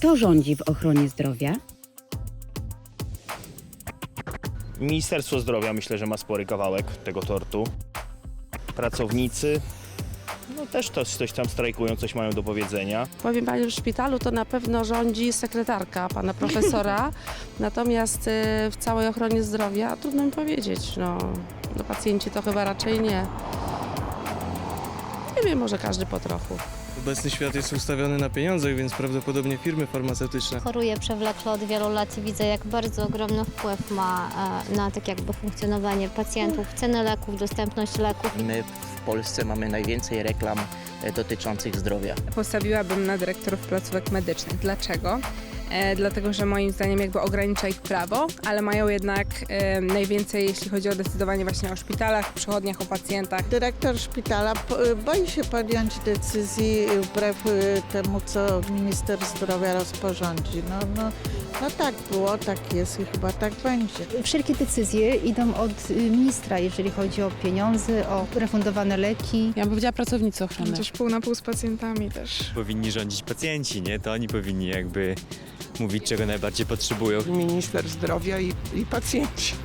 Kto rządzi w ochronie zdrowia? Ministerstwo Zdrowia myślę, że ma spory kawałek tego tortu. Pracownicy, no też to, coś tam strajkują, coś mają do powiedzenia. Powiem Pani, że w szpitalu to na pewno rządzi sekretarka pana profesora, natomiast y, w całej ochronie zdrowia trudno mi powiedzieć. No, no pacjenci to chyba raczej nie. Nie wiem, może każdy po trochu. Obecny świat jest ustawiony na pieniądzach, więc prawdopodobnie firmy farmaceutyczne. Choruję przewlekle od wielu lat i widzę, jak bardzo ogromny wpływ ma e, na tak jakby funkcjonowanie pacjentów, ceny leków, dostępność leków. My w Polsce mamy najwięcej reklam e, dotyczących zdrowia. Postawiłabym na dyrektorów placówek medycznych. Dlaczego? E, dlatego, że moim zdaniem jakby ogranicza ich prawo, ale mają jednak e, najwięcej, jeśli chodzi o decydowanie właśnie o szpitalach, przychodniach, o pacjentach. Dyrektor szpitala po- boi się podjąć decyzji wbrew temu, co minister zdrowia rozporządzi. No, no, no tak było, tak jest i chyba tak będzie. Wszelkie decyzje idą od y, ministra, jeżeli chodzi o pieniądze, o refundowane leki. Ja bym powiedziała pracownicy ochrony. Chociaż pół na pół z pacjentami też. Powinni rządzić pacjenci, nie? To oni powinni jakby mówić, czego najbardziej potrzebują. Minister zdrowia i, i pacjenci.